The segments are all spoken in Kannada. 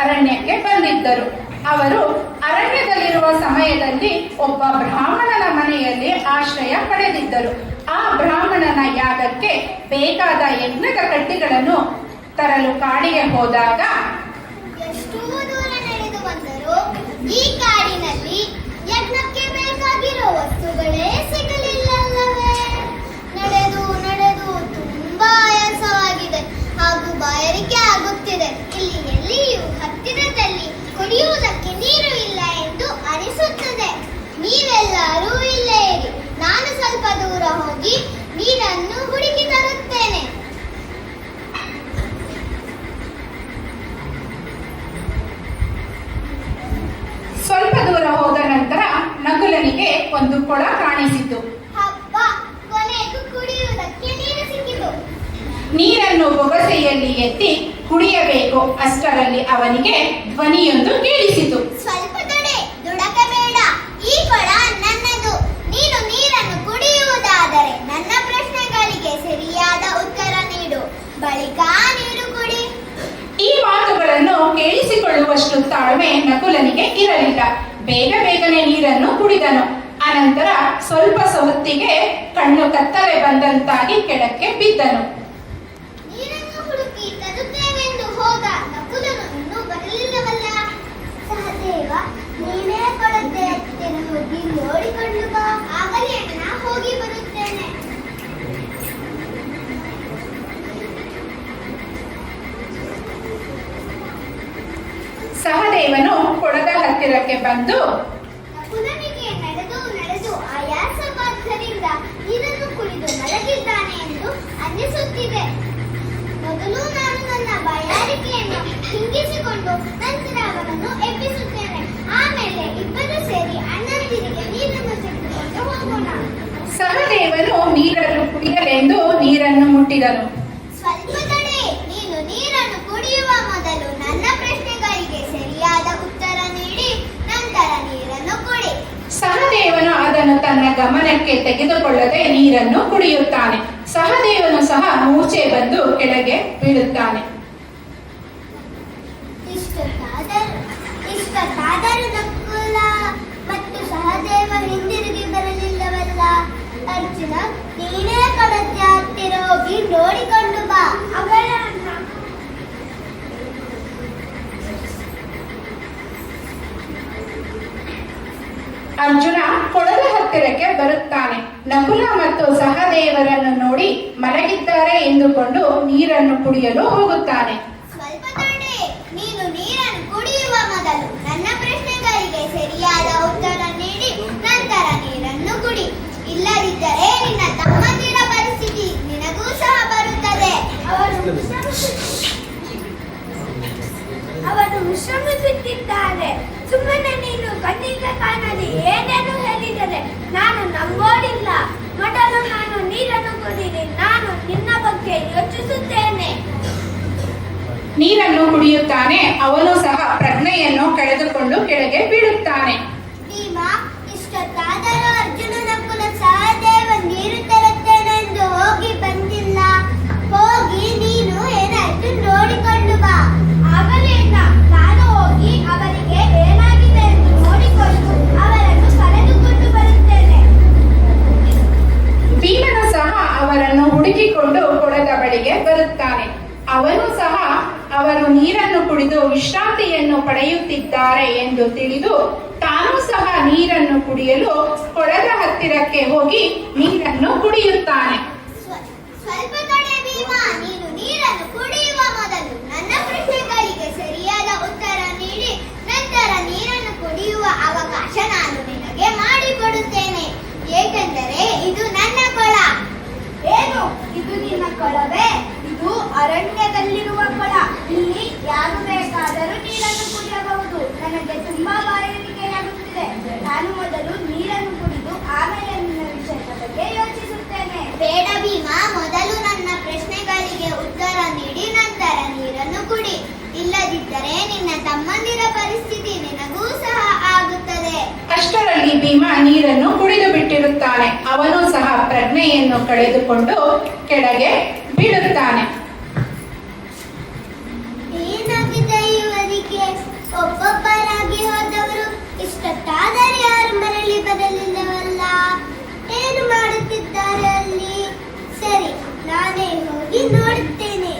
ಅರಣ್ಯಕ್ಕೆ ಬಂದಿದ್ದರು. ಅವರು ಅರಣ್ಯದಲ್ಲಿರುವ ಸಮಯದಲ್ಲಿ ಒಬ್ಬ ಬ್ರಾಹ್ಮಣನ ಮನೆಯಲ್ಲಿ ಆಶ್ರಯ ಪಡೆದಿದ್ದರು. ಆ ಬ್ರಾಹ್ಮಣನ ಯಾಗಕ್ಕೆ ಬೇಕಾದ ಯಜ್ಞದ ಕಟ್ಟಿಗಳನ್ನು ತರಲು ಕಾಡಿಗೆ ಹೋದಾಗ ಈ ಕಾಡಿನಲ್ಲಿ ಯಜ್ಞಕ್ಕೆ ಬೇಕಾಗಿರೋ ವಸ್ತುಗಳೇ ಸಿಗಲಿಲ್ಲವೇ ನಡೆದು ನಡೆದು ತುಂಬಾ ಆಯಾಸವಾಗಿದೆ ಹಾಗೂ ಬಾಯಾರಿಕೆ ಆಗುತ್ತಿದೆ ಇಲ್ಲಿ ಎಲ್ಲಿಯೂ ಹತ್ತಿರದಲ್ಲಿ ಕುಡಿಯುವುದಕ್ಕೆ ನೀರು ಇಲ್ಲ ಎಂದು ಅನಿಸುತ್ತದೆ ನೀವೆಲ್ಲರೂ ಇಲ್ಲೇ ಇರಿ ನಾನು ಸ್ವಲ್ಪ ದೂರ ಹೋಗಿ ನೀರನ್ನು ಹುಡುಕಿ ತರುತ್ತೇನೆ ಸ್ವಲ್ಪ ದೂರ ಹೋದ ನಂತರ ನಕುಲನಿಗೆ ಒಂದು ಕೊಳ ಕಾಣಿಸಿತು ಹಬ್ಬ ಕೊನೆಗೂ ಕುಡಿಯುವುದಕ್ಕೆ ನೀರು ಸಿಕ್ಕಿತು ಬೊಗಸೆಯಲ್ಲಿ ಎತ್ತಿ ಕುಡಿಯಬೇಕು ಅಷ್ಟರಲ್ಲಿ ಅವನಿಗೆ ಧ್ವನಿಯೊಂದು ಕೇಳಿಸಿತು. ಸ್ವಲ್ಪ ತಡೆ ದುಡಕಬೇಡ. ಈ ಕೊಳ ನನ್ನದು. ನೀನು ನೀರನ್ನು ಕುಡಿಯುವುದಾದರೆ ನನ್ನ ಪ್ರಶ್ನೆಗಳಿಗೆ ಸರಿಯಾದ ಉತ್ತರ ನೀಡು. ಬಳಿಕ ನೀರು ಕುಡಿ. ಈ ಮಾತುಗಳನ್ನು ಕೇಳಿಸಿಕೊಳ್ಳುವಷ್ಟು ತಾಳ್ಮೆ ನಕುಲನಿಗೆ ಇರಲಿಲ್ಲ. ಬೇಗ ಬೇಗನೆ ನೀರನ್ನು ಕುಡಿದನು. ಅನಂತರ ಸ್ವಲ್ಪ ಹೊತ್ತಿಗೆ ಕಣ್ಣು ಕತ್ತಲೆ ಬಂದಂತಾಗಿ ಕೆಳಕ್ಕೆ ಬಿದ್ದನು ನೀರನ್ನು ಹುಡುಕಿ ತರುತ್ತೇವೆಂದು ಹೋದ ನಕುಲನು ಇನ್ನೂ ಬರಲಿಲ್ಲವಲ್ಲ ಸಹದೇವ ನೀನೇ ಕೊಡದೆ ಹತ್ತಿರ ಹೋಗಿ ನೋಡಿಕೊಂಡು ಬಾ ಆಗಲೇ ಅಣ್ಣ ಹೋಗಿ ಬರುತ್ತೇನೆ ಸಹದೇವನು ಕೊಳದ ಹತ್ತಿರಕ್ಕೆ ಬಂದು ನಕುಲನಿಗೆ ನಡೆದು ನಡೆದು ಆಯಾಸವಾದ್ದರಿಂದ ನೀರನ್ನು ಕುಡಿದು ಮಲಗಿದ್ದಾನೆ ಎಂದು ಅನ್ನಿಸುತ್ತಿದೆ. ಮೊದಲು ನಾನು ನನ್ನ ಬಾಯಾರಿಕೆಯನ್ನು ಹಿಂಗಿಸಿಕೊಂಡು ನಂತರ ಅವನನ್ನು ಎಬ್ಬಿಸುತ್ತೇನೆ. ಆಮೇಲೆ ಇಬ್ಬರು ಸೇರಿ ಅಣ್ಣಂದಿರಿಗೆ ನೀರನ್ನು ತೆಗೆದುಕೊಂಡು ಹೋಗೋಣ. ಸಹದೇವನು ನೀರನ್ನು ಕುಡಿಯಲೆಂದು ನೀರನ್ನು ಮುಟ್ಟಿದನು ಸ್ವಲ್ಪ ತಡೆ ನೀನು ನೀರನ್ನು ಕುಡಿಯುವ ಮೊದಲು ನನ್ನ ಪ್ರಶ್ನೆಗಳಿಗೆ ಸರಿಯಾದ ಉತ್ತರ ನೀಡಿ ನಂತರ ನೀರನ್ನು ಕುಡಿ ಸಹದೇವನು ಅದನ್ನು ತನ್ನ ಗಮನಕ್ಕೆ ತೆಗೆದುಕೊಳ್ಳದೆ ನೀರನ್ನು ಕುಡಿಯುತ್ತಾನೆ. ಸಹದೇವನು ಸಹ ಮೂರ್ಛೆ ಬಂದು ಕೆಳಗೆ ಬೀಳುತ್ತಾನೆ. ಮತ್ತು ಸಹದೇವ ಹಿಂದಿರುಗಿ ಬರಲಿಲ್ಲವಲ್ಲ. ಅರ್ಜುನ, ನೀನೇ ಕಡತೆ ಹತ್ತಿರ ಹೋಗಿ ನೋಡಿಕೊಂಡು ಅರ್ಜುನ ಕೊಳದ ಹತ್ತಿರಕ್ಕೆ ಬರುತ್ತಾನೆ. ನಕುಲ ಮತ್ತು ಸಹದೇವರನ್ನು ನೋಡಿ ಮಲಗಿದ್ದಾರೆ ಎಂದುಕೊಂಡು ನೀರನ್ನು ಕುಡಿಯಲು ಹೋಗುತ್ತಾನೆ ಸ್ವಲ್ಪ ತಡೆ ನೀನು ನೀರನ್ನು ಕುಡಿಯುವ ಮೊದಲು ನನ್ನ ಪ್ರಶ್ನೆಗಳಿಗೆ ಸರಿಯಾದ ಉತ್ತರ ನೀಡಿ ನಂತರ ನೀರನ್ನು ಕುಡಿ ಇಲ್ಲದಿದ್ದರೆ ನಿನ್ನ ತಮ್ಮಂದಿರ ಪರಿಸ್ಥಿತಿ ನಿನಗೂ ಸಹ ಬರುತ್ತದೆ ಅವರು ಅವರು ವಿಶ್ರಮಿಸುತ್ತಿದ್ದಾರೆ ಸುಮ್ಮನೆ ನೀನು ಕಣ್ಣಿಂದ ಕಾಣದೆ ಏನೇನು ಹೇಳಿದರೆ ನಾನು ನಂಬೋದಿಲ್ಲ. ಮೊದಲು ನಾನು ನೀರನ್ನು ಕುಡಿದೆ ನಾನು ನಿನ್ನ ಬಗ್ಗೆ ಯೋಚಿಸುತ್ತೇನೆ. ನೀರನ್ನು ಕುಡಿಯುತ್ತಾನೆ, ಅವನು ಸಹ ಪ್ರಜ್ಞೆಯನ್ನು ಕಳೆದುಕೊಂಡು ಕೆಳಗೆ ಬೀಳುತ್ತಾನೆ ಭೀಮಾ ಇಷ್ಟೊತ್ತಾದರೂ ಅರ್ಜುನನ ಕುಲ ಸಹದೇವ ನೀರು ತರುತ್ತೇನೆಂದು ಹೋಗಿ ಬಂದಿಲ್ಲ ಹೋಗಿ ನೀನು ಏನಾಯ್ತು ನೋಡಿಕೊಂಡು ಬಾ ಆಗಲೇ ನಾನು ಹೋಗಿ ಅವರಿಗೆ ಏನಾಗಿದೆ ಎಂದು ನೋಡಿಕೊಂಡು ಅವರನ್ನು ಕರೆದುಕೊಂಡು ಬರುತ್ತೇನೆ ಭೀಮನು ಸಹ ಅವರನ್ನು ಹುಡುಕಿಕೊಂಡು ಕೊಳದ ಬಳಿಗೆ ಬರುತ್ತಾನೆ ಅವನು ಸಹ ಅವರು ನೀರನ್ನು ಕುಡಿದು ವಿಶ್ರಾಂತಿಯನ್ನು ಪಡೆಯುತ್ತಿದ್ದಾರೆ ಎಂದು ತಿಳಿದು ತಾನು ಸಹ ನೀರನ್ನು ಕುಡಿಯಲು ಕೊಳದ ಹತ್ತಿರಕ್ಕೆ ಹೋಗಿ ನೀರನ್ನು ಕುಡಿಯುತ್ತಾನೆ. ಸ್ವಲ್ಪ ತಡೆ ಭೀಮಾ ನೀನು ನೀರನ್ನು ಕುಡಿಯುವ ಮೊದಲು ನನ್ನ ಪ್ರಶ್ನೆಗಳಿಗೆ ಸರಿಯಾದ ಉತ್ತರ ನೀಡಿ ನಂತರ ನೀರನ್ನು ಕುಡಿಯುವ ಅವಕಾಶ ನಾನು ನಿನಗೆ ಮಾಡಿಕೊಡುತ್ತೇನೆ. ಏಕೆಂದರೆ ಇದು ನನ್ನ ಕೊಳ. ಏನು? ಇದು ನಿನ್ನ ಕೊಳವೇ? ಇದು ಅರಣ್ಯದಲ್ಲಿರುವ ಕೊಳ. ಇಲ್ಲಿ ಯಾರು ಬೇಕಾದರೂ ನೀರನ್ನು ಕುಡಿಯಬಹುದು. ನನಗೆ ತುಂಬಾ ಬಾಯಾರಿಕೆಯಾಗುತ್ತಿದೆ ನಾನು ಮೊದಲು ನೀರನ್ನು ಕುಡಿದು ಆಮೇಲೆ ನಿನ್ನ ವಿಷಯದ ಬಗ್ಗೆ ಯೋಚಿಸುತ್ತೇನೆ. ಬೇಡ ಭೀಮಾ ಮೊದಲು ನನ್ನ ಪ್ರಶ್ನೆಗಳಿಗೆ ಉತ್ತರ ನೀಡಿ ನಂತರ ನೀರನ್ನು ಕುಡಿ. ಇಲ್ಲದಿದ್ದರೆ ನಿನ್ನ ತಮ್ಮಂದಿರ ಪರಿಸ್ಥಿತಿ ನಿನಗೂ ಸಹ ಆಗುತ್ತದೆ. ಅಷ್ಟರಲ್ಲಿ ಭೀಮ ನೀರನ್ನು ಕುಡಿದು ಬಿಟ್ಟಿರುತ್ತಾನೆ. ಅವನು ಸಹ ಪ್ರಜ್ಞೆಯನ್ನು ಕಳೆದುಕೊಂಡು ಕೆಳಗೆ ಬೀಳುತ್ತಾನೆ. ಏನಾಗಿದೆ ಇವರಿಗೆ ಒಬ್ಬೊಬ್ಬರಾಗಿ ಹೋದವರು ಇಷ್ಟೊತ್ತಾದರೆ ಮರಳಿ ಬರಲಿಲ್ಲವಲ್ಲ ಏನು ಮಾಡುತ್ತಿದ್ದಾರೆ ಅಲ್ಲಿ? ಸರಿ, ನಾನೇ ಹೋಗಿ ನೋಡುತ್ತೇನೆ.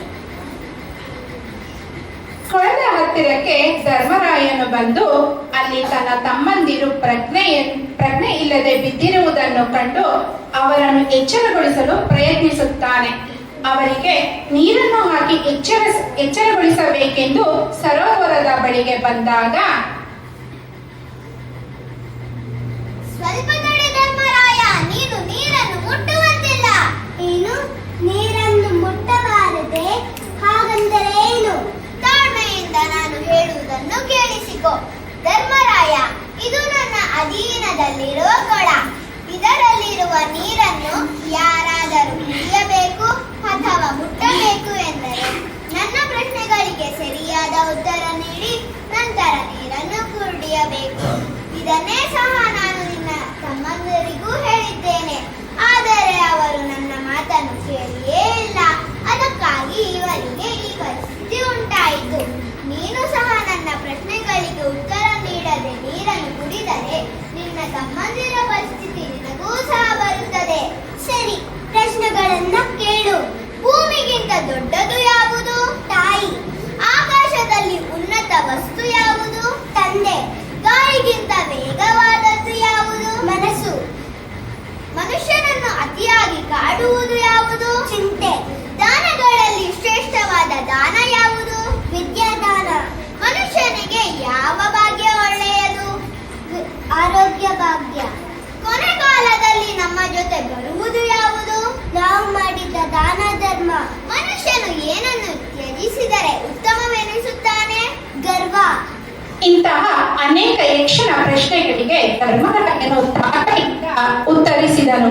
ಕೊಳದ ಹತ್ತಿರಕ್ಕೆ ಧರ್ಮರಾಯನು ಬಂದು ಅಲ್ಲಿ ತನ್ನ ತಮ್ಮಂದಿರು ಪ್ರಜ್ಞೆ ಪ್ರಜ್ಞೆ ಇಲ್ಲದೆ ಬಿದ್ದಿರುವುದನ್ನು ಕಂಡು ಅವರನ್ನು ಎಚ್ಚರಗೊಳಿಸಲು ಪ್ರಯತ್ನಿಸುತ್ತಾನೆ. ಅವರಿಗೆ ನೀರನ್ನು ಹಾಕಿ ಎಚ್ಚರ ಎಚ್ಚರಗೊಳಿಸಬೇಕೆಂದು ಸರೋವರದ ಬಳಿಗೆ ಬಂದಾಗ ಸ್ವಲ್ಪ ತಡೆ ಧರ್ಮರಾಯ ನೀನು ನೀರನ್ನು ಮುಟ್ಟುವಂತಿಲ್ಲ. ಏನು ನೀರನ್ನು ಮುಟ್ಟಬಾರದೆ? ಹಾಗಂದರೆ ಏನು? ತಾಳ್ಮೆಯಿಂದ ನಾನು ಹೇಳುವುದನ್ನು ಕೇಳಿಸಿಕೊ. ಧರ್ಮರಾಯ ಇದು ನನ್ನ ಅಧೀನದಲ್ಲಿರುವ ಕೊಳ. ಇದರಲ್ಲಿರುವ ನೀರನ್ನು ಯಾರಾದರೂ ಕುಡಿಯಬೇಕು ಅಥವಾ ಮುಟ್ಟಬೇಕು ಎಂದರೆ ನನ್ನ ಪ್ರಶ್ನೆಗಳಿಗೆ ಸರಿಯಾದ ಉತ್ತರ ನೀಡಿ ನಂತರ ನೀರನ್ನು ಕುಡಿಯಬೇಕು. ಇದನ್ನೇ ಸಹ ನಾನು ತಮ್ಮಂದರಿಗೂ ಹೇಳಿದ್ದೇನೆ. ಆದರೆ ಅವರು ನನ್ನ ಮಾತನ್ನು ಕೇಳಿಯೇ ಇಲ್ಲ. ಅದಕ್ಕಾಗಿ ಇವರಿಗೆ ಈ ಪರಿಸ್ಥಿತಿ ಉಂಟಾಯಿತು. ನೀನು ಸಹ ಇಂತಹ ಅನೇಕ ಯಕ್ಷನ ಪ್ರಶ್ನೆಗಳಿಗೆ ಧರ್ಮರಾಯನು ತಾಟದಿಂದ ಉತ್ತರಿಸಿದನು.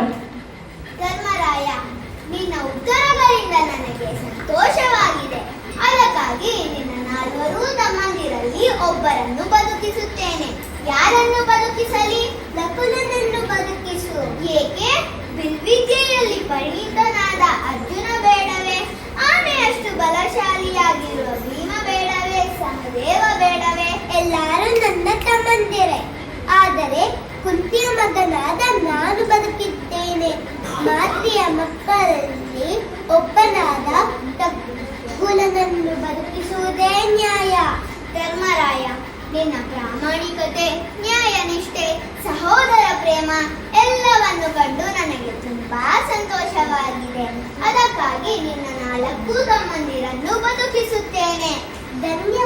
ಧರ್ಮರಾಯ, ನಿನ್ನ ಉತ್ತರಗಳಿಂದ ನನಗೆ ಸಂತೋಷವಾಗಿದೆ. ಅದಕ್ಕಾಗಿ ನಿನ್ನ ನಾಲ್ವರು ತಮ್ಮಂದಿರಲ್ಲಿ ಒಬ್ಬರನ್ನು ಬದುಕಿಸುತ್ತೇನೆ. ಯಾರನ್ನು ಬದುಕಿಸಲಿ? ನಕುಲನನ್ನು ಮಾತ್ರಿಯ ಮಕ್ಕಳಲ್ಲಿ ಒಬ್ಬನಾದ ಕುಲನನ್ನು ಬದುಕಿಸುವುದೇ ನ್ಯಾಯ. ಧರ್ಮರಾಯ, ನಿನ್ನ ಪ್ರಾಮಾಣಿಕತೆ, ನ್ಯಾಯ ನಿಷ್ಠೆ, ಸಹೋದರ ಪ್ರೇಮ ಎಲ್ಲವನ್ನು ಕಂಡು ನನಗೆ ತುಂಬಾ ಸಂತೋಷವಾಗಿದೆ. ಅದಕ್ಕಾಗಿ ನಿನ್ನ ನಾಲ್ಕು ತಮ್ಮಂದಿರನ್ನು ಬದುಕಿಸುತ್ತೇನೆ. ಧನ್ಯವಾದ